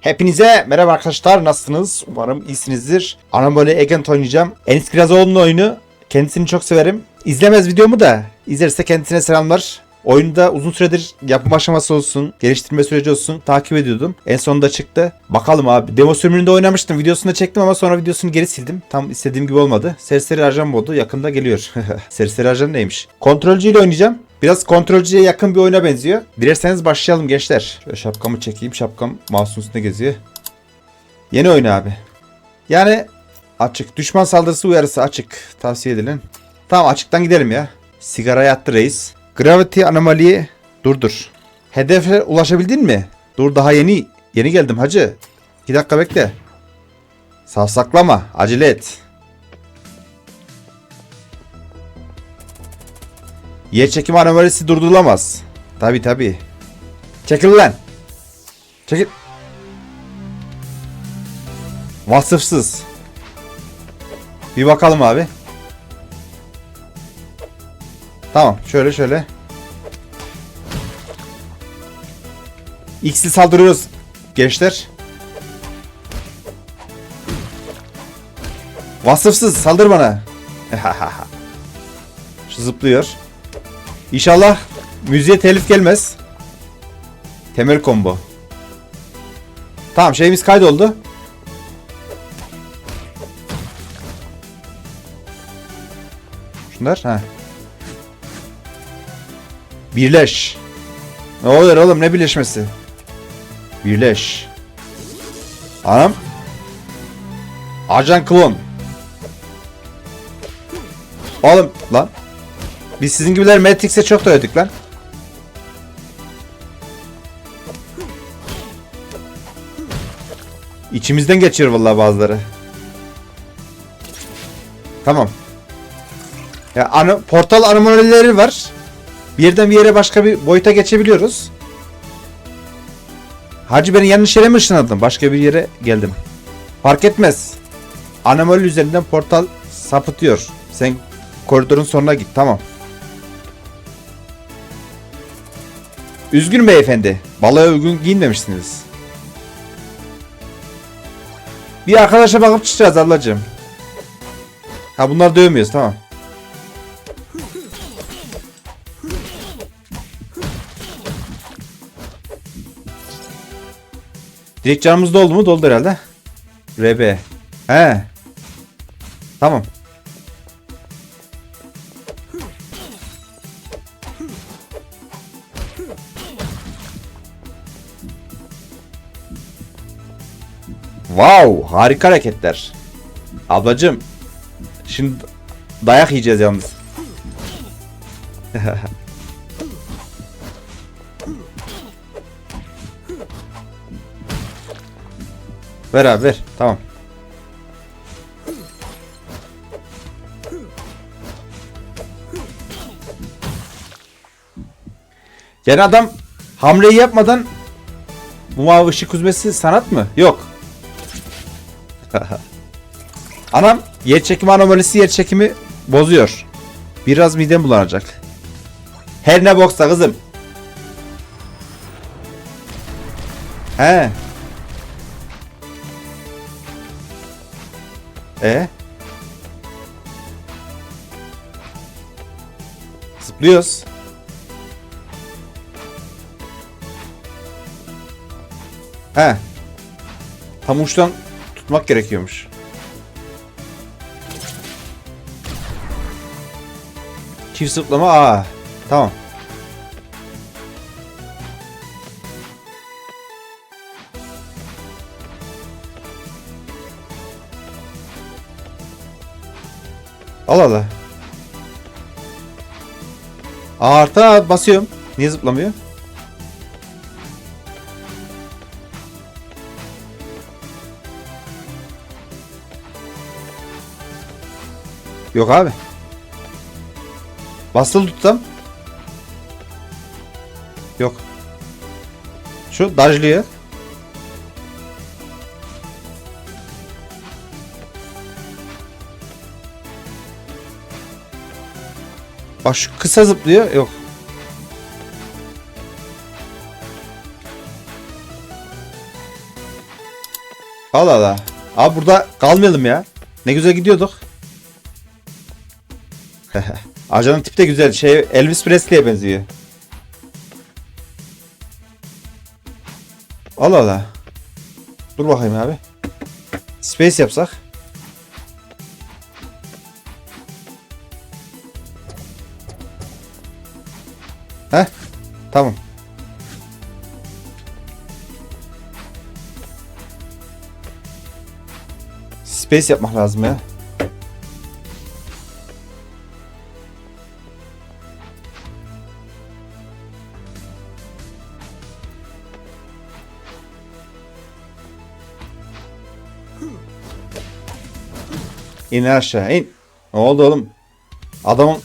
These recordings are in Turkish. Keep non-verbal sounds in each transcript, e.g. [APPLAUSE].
Hepinize merhaba arkadaşlar nasılsınız? Umarım iyisinizdir. Anamole Agent oynayacağım. Enis Kirazoğlu'nun oyunu. Kendisini çok severim. İzlemez videomu da izlerse kendisine selamlar. Oyunda uzun süredir yapım aşaması olsun, geliştirme süreci olsun takip ediyordum. En sonunda çıktı. Bakalım abi. Demo sürümünde oynamıştım. Videosunu da çektim ama sonra videosunu geri sildim. Tam istediğim gibi olmadı. Serseri Ajan modu yakında geliyor. [LAUGHS] Serseri Ajan neymiş? Kontrolcüyle oynayacağım. Biraz kontrolcüye yakın bir oyuna benziyor. Dilerseniz başlayalım gençler. Şöyle şapkamı çekeyim. Şapkam mouse'un üstünde geziyor. Yeni oyun abi. Yani açık. Düşman saldırısı uyarısı açık. Tavsiye edilen. Tamam açıktan gidelim ya. Sigara yattı reis. Gravity anomaliyi durdur. Hedefe ulaşabildin mi? Dur daha yeni. Yeni geldim hacı. 2 dakika bekle. Savsaklama. Acele et. Yer çekimi anomalisi durdurulamaz. Tabi tabi. Çekil lan. Çekil. Vasıfsız. Bir bakalım abi. Tamam şöyle şöyle. X'li saldırıyoruz gençler. Vasıfsız saldır bana. [LAUGHS] Şu zıplıyor. İnşallah müziğe telif gelmez. Temel combo. Tamam şeyimiz kaydoldu. Şunlar ha. Birleş. Ne oluyor oğlum ne birleşmesi? Birleş. Anam. Ajan klon. Oğlum lan. Biz sizin gibiler Matrix'e çok da ödük lan. İçimizden geçiyor vallahi bazıları. Tamam. Ya ana, portal anomalileri var. Bir yerden bir yere başka bir boyuta geçebiliyoruz. Hacı beni yanlış yere mi ışınladın? Başka bir yere geldim. Fark etmez. Anomali üzerinden portal sapıtıyor. Sen koridorun sonuna git tamam. Üzgün beyefendi. Balaya uygun giyinmemişsiniz. Bir arkadaşa bakıp çıkacağız ablacığım. Ha bunlar dövmüyoruz tamam. Direkt canımız doldu mu? Doldu herhalde. RB. He. Tamam. Wow, harika hareketler. Ablacım, şimdi dayak yiyeceğiz yalnız. [LAUGHS] ver abi ver, tamam. Yani adam hamleyi yapmadan bu mavi ışık hüzmesi sanat mı? Yok. [LAUGHS] Anam yer çekimi anomalisi yer çekimi bozuyor. Biraz midem bulanacak. Her ne boksa kızım. He. E? Zıplıyoruz. He. Tam uçtan tutmak gerekiyormuş. Çift zıplama aa. Tamam. Al al. Artı basıyorum. Niye zıplamıyor? Yok abi. Basılı tutsam. Yok. Şu dajlıyor. Bak şu kısa zıplıyor. Yok. Allah Allah. Abi burada kalmayalım ya. Ne güzel gidiyorduk. [LAUGHS] Ajanın tipi de güzel. Şey Elvis Presley'e benziyor. Allah Allah. Dur bakayım abi. Space yapsak. Heh. Tamam. Space yapmak lazım ya. İn aşağı in. Ne oldu oğlum? Adamın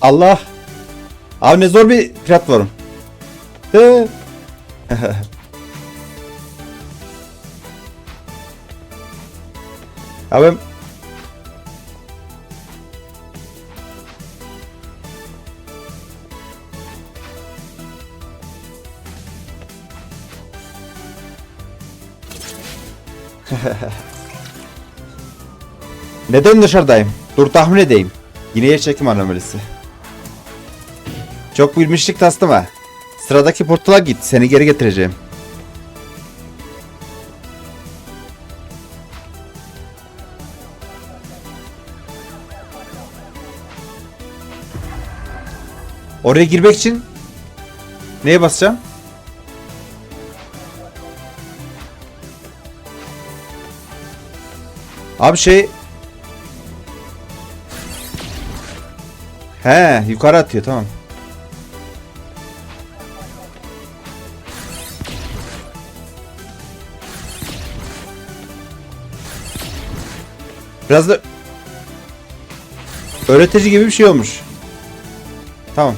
Allah. Abi ne zor bir platform. [LAUGHS] Abi [LAUGHS] Neden dışarıdayım? Dur tahmin edeyim. Yine yer çekim anomalisi. Çok bilmişlik tastım ha. Sıradaki portala git. Seni geri getireceğim. Oraya girmek için neye basacağım? Abi şey He yukarı atıyor tamam. Biraz da öğretici gibi bir şey olmuş. Tamam.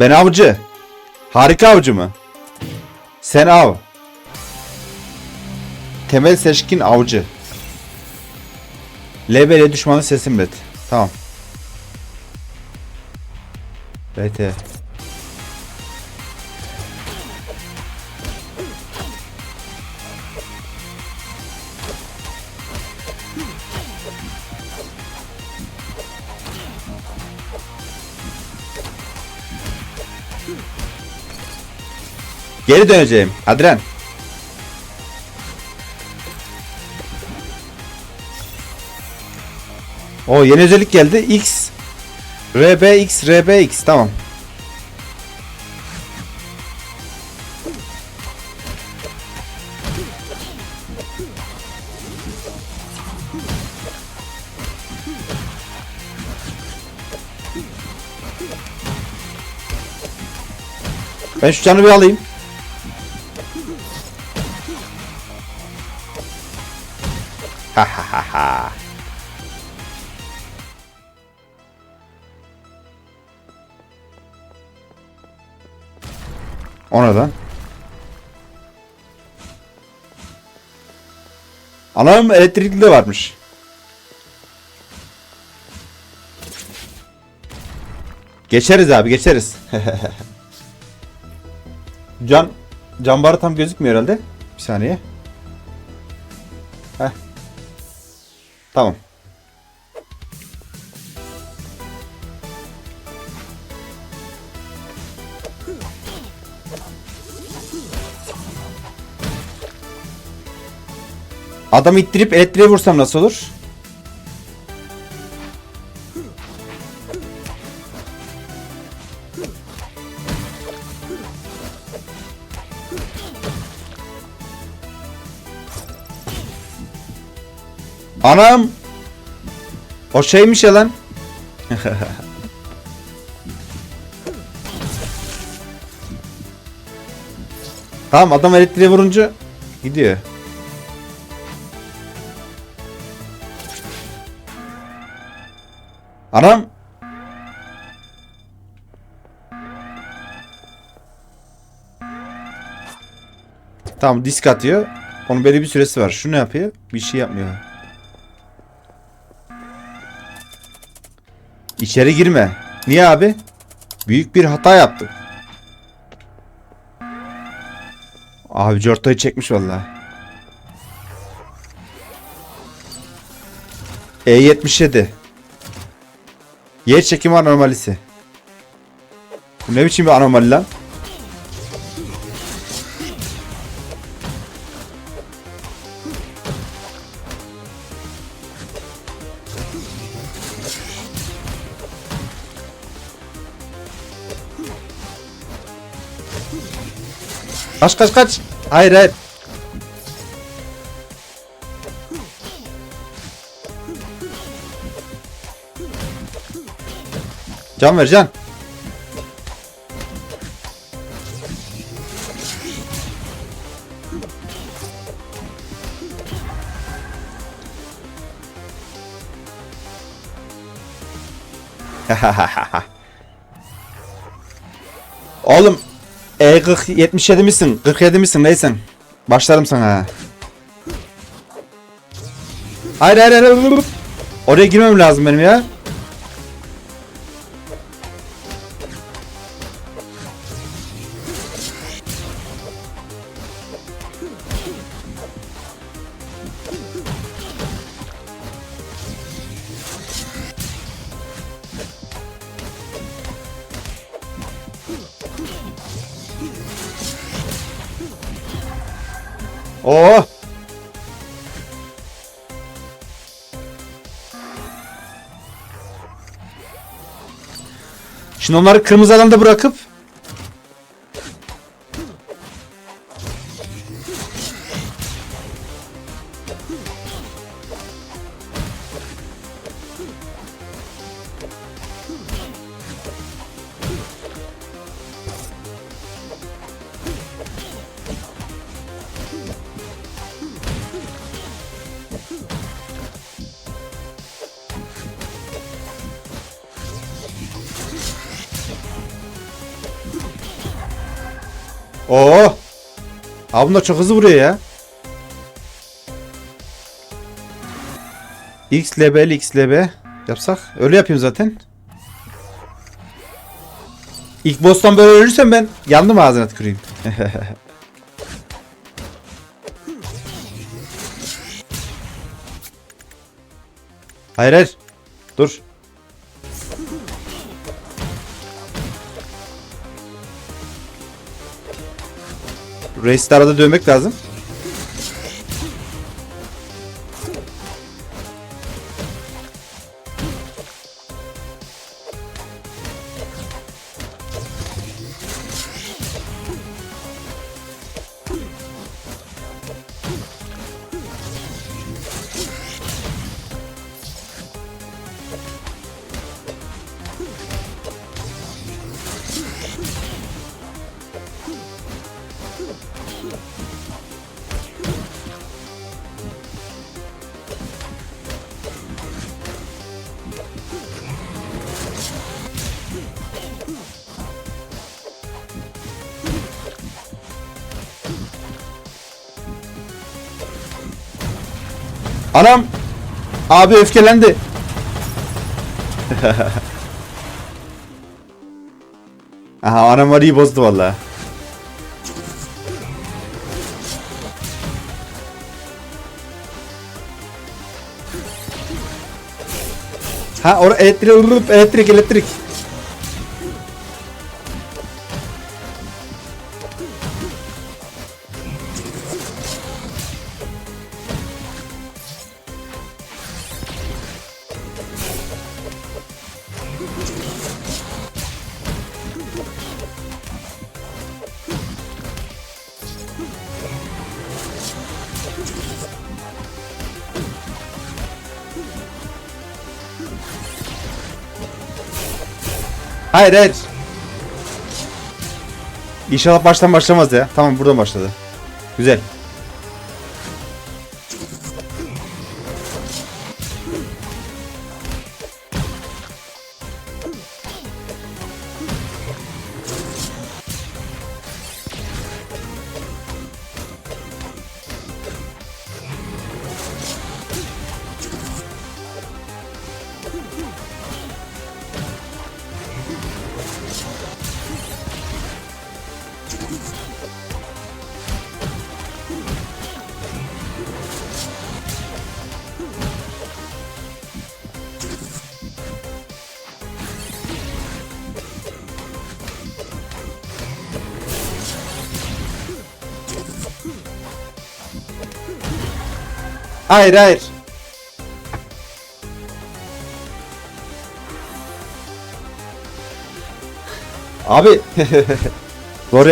Ben avcı. Harika avcı mı? Sen av. Temel seçkin avcı. LBL düşmanı sesim ret. Tamam. RT. Geri döneceğim. Adren. O yeni özellik geldi. X RBX RBX tamam. Ben şu canı bir alayım. Ha ha. Oradan. Anam elektrikli de varmış. Geçeriz abi geçeriz. [LAUGHS] Can can barı tam gözükmüyor herhalde. Bir saniye. Heh. Tamam. Adam ittirip elektriğe vursam nasıl olur? Anam! O şeymiş ya lan. [LAUGHS] tamam adam elektriğe vurunca gidiyor. Anam! Tamam disk atıyor. Onun belli bir süresi var. Şu ne yapıyor? Bir şey yapmıyor. İçeri girme. Niye abi? Büyük bir hata yaptık. Abi ortayı çekmiş vallahi. E77. Yer çekimi anomalisi. Bu ne biçim bir anomali lan? Kaç kaç kaç. Hayır hayır. Can ver can. [LAUGHS] Oğlum e 40 77 misin? 47 misin? Neysen. Başlarım sana. Hayır hayır hayır. Oraya girmem lazım benim ya. Oo. Şimdi onları kırmızı alanda bırakıp Abi bunlar çok hızlı vuruyor ya. XLB XLB yapsak öyle yapayım zaten. İlk boss'tan böyle ölürsem ben yandım ağzına tüküreyim. [LAUGHS] hayır hayır. Dur. Reis'i de arada dövmek lazım. Anam. Abi öfkelendi. [LAUGHS] Aha anam arıyı bozdu valla. Ha or elektrik elektrik elektrik. Hayır hayır. İnşallah baştan başlamaz ya. Tamam buradan başladı. Güzel. Hayır hayır. Abi. [LAUGHS] Doğru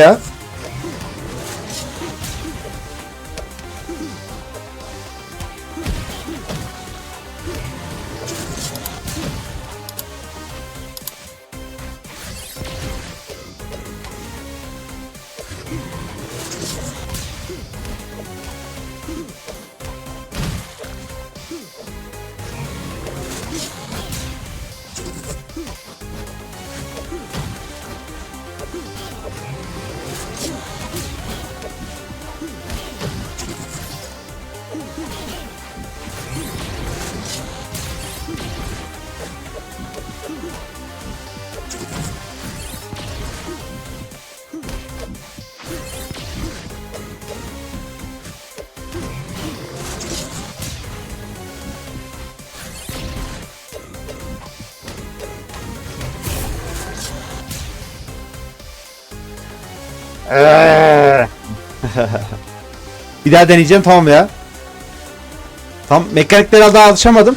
Bir daha deneyeceğim tamam ya. Tam mekaniklere daha alışamadım.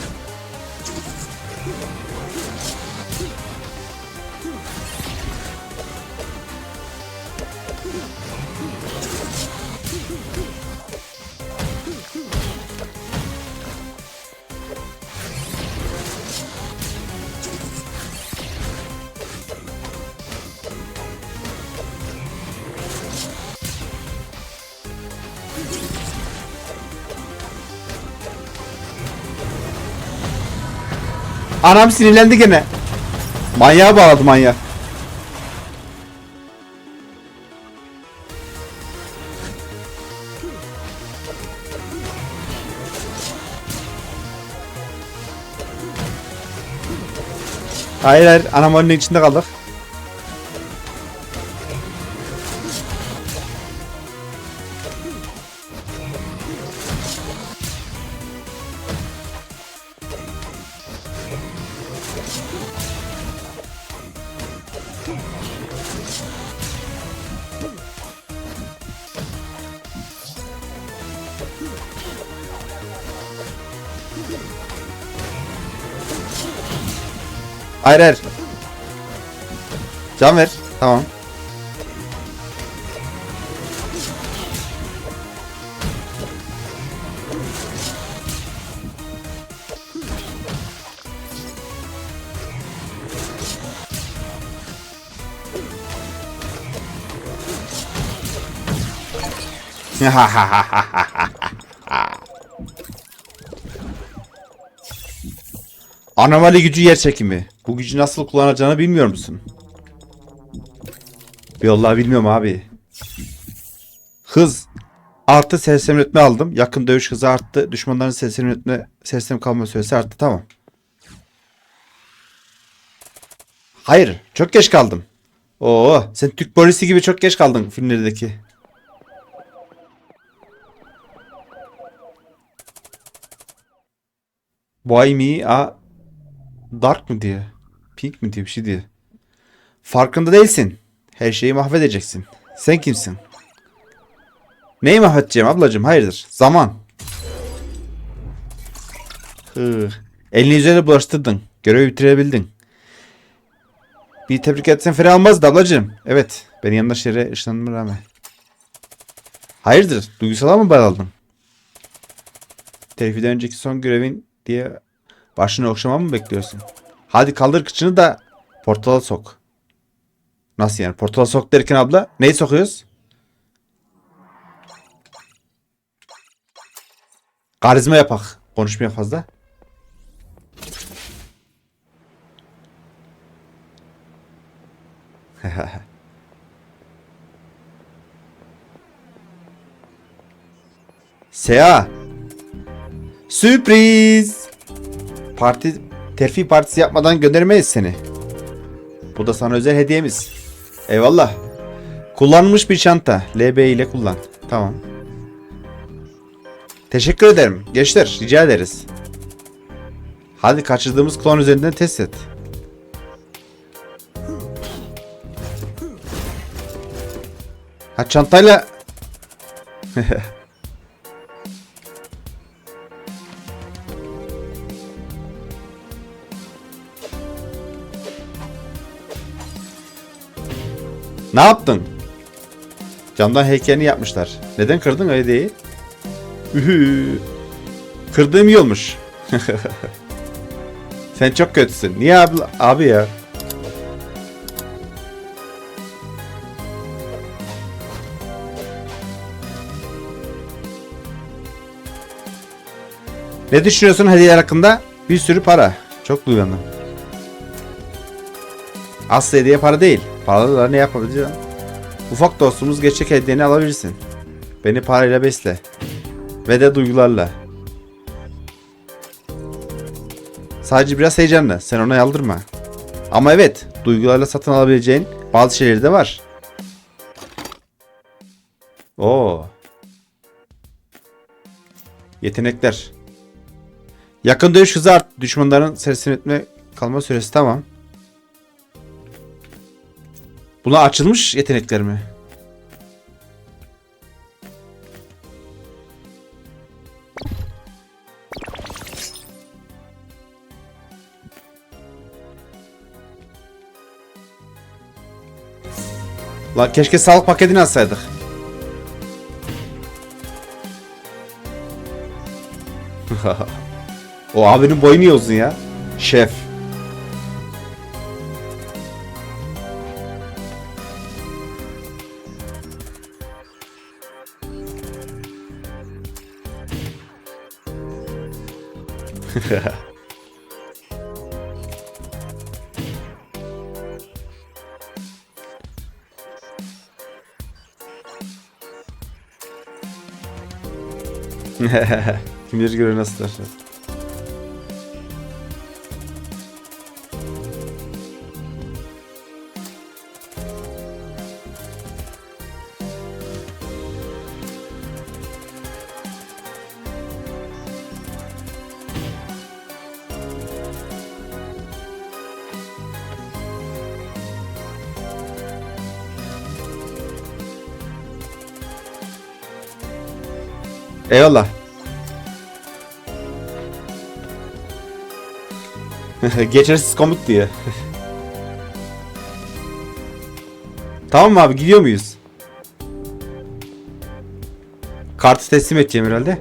Anam sinirlendi gene. Manyağa bağladı manyağı. Hayır hayır anam onun içinde kaldık. Hayır hayır. Can ver. Tamam. Anomali gücü yer çekimi. Bu gücü nasıl kullanacağını bilmiyor musun? Vallahi bilmiyorum abi. Hız artı sersemletme aldım. Yakın dövüş hızı arttı. Düşmanların sersemletme sersem kalma süresi arttı. Tamam. Hayır. Çok geç kaldım. Oo, sen Türk polisi gibi çok geç kaldın filmlerdeki. Why me a dark mı diye. Pink mi diye bir şey diye. Farkında değilsin. Her şeyi mahvedeceksin. Sen kimsin? Neyi mahvedeceğim ablacığım? Hayırdır? Zaman. Hı. Elini yüzüne bulaştırdın. Görevi bitirebildin. Bir tebrik etsen fena olmazdı ablacığım. Evet. Beni yanlış yere ışınlanma rağmen. Hayırdır? Duygusala mı bağladın? Terfiden önceki son görevin diye başını okşamamı mı bekliyorsun? Hadi kaldır kıçını da portala sok. Nasıl yani? Portala sok derken abla neyi sokuyoruz? Karizma yapak. Konuşmaya fazla. [LAUGHS] Sea. Sürpriz. Parti terfi partisi yapmadan göndermeyiz seni. Bu da sana özel hediyemiz. Eyvallah. Kullanılmış bir çanta. LB ile kullan. Tamam. Teşekkür ederim. Gençler rica ederiz. Hadi kaçırdığımız klon üzerinden test et. Ha çantayla... [LAUGHS] ne yaptın? Camdan heykelini yapmışlar. Neden kırdın öyle? Ühü. Kırdığım iyi olmuş. [LAUGHS] Sen çok kötüsün. Niye abi, abi ya? Ne düşünüyorsun hediyeler hakkında? Bir sürü para. Çok duyulandım. Aslı hediye para değil. Paralarla ne yapabileceğim? Ufak dostumuz gerçek hediyeni alabilirsin. Beni parayla besle. Ve de duygularla. Sadece biraz heyecanlı. Sen ona yaldırma. Ama evet, duygularla satın alabileceğin bazı şeyleri de var. Oo. Yetenekler. Yakın dövüş hızı art. Düşmanların sesini etme kalma süresi tamam. Buna açılmış yetenekler mi? Lan keşke sağlık paketini alsaydık. [LAUGHS] o abinin boyu niye uzun ya? Şef. [LAUGHS] Kim bilir göre nasıl der. Eyvallah. [LAUGHS] Geçersiz komut diye. [LAUGHS] tamam mı abi gidiyor muyuz? Kartı teslim edeceğim herhalde.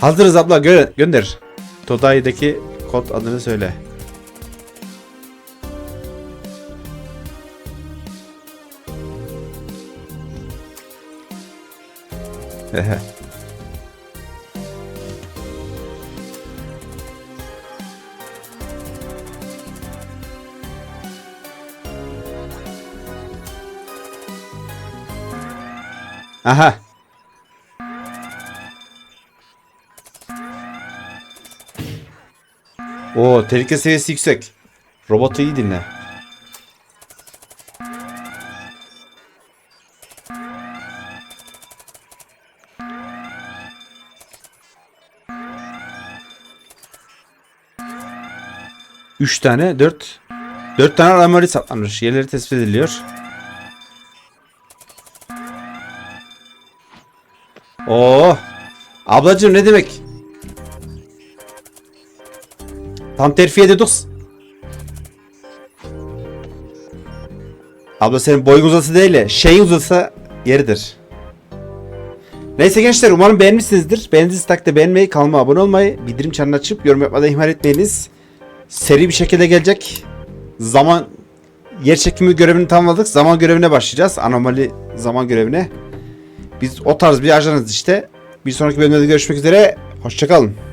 Hazırız abla gö gönder. Today'daki kod adını söyle. [LAUGHS] Aha. Oo, tehlike seviyesi yüksek. Robotu iyi dinle. Üç tane, dört. Dört tane anomali saplanmış. Yerleri tespit ediliyor. Oo. Ablacığım ne demek? Tam terfi ediyorduk. Abla senin boyun uzası değil de şeyin uzasa yeridir. Neyse gençler umarım beğenmişsinizdir. Beğendiğiniz takdirde beğenmeyi, kanalıma abone olmayı, bildirim çanını açıp yorum yapmayı ihmal etmeyiniz. Seri bir şekilde gelecek. Zaman yer çekimi görevini tamamladık. Zaman görevine başlayacağız. Anomali zaman görevine. Biz o tarz bir ajanız işte. Bir sonraki bölümde görüşmek üzere. Hoşçakalın.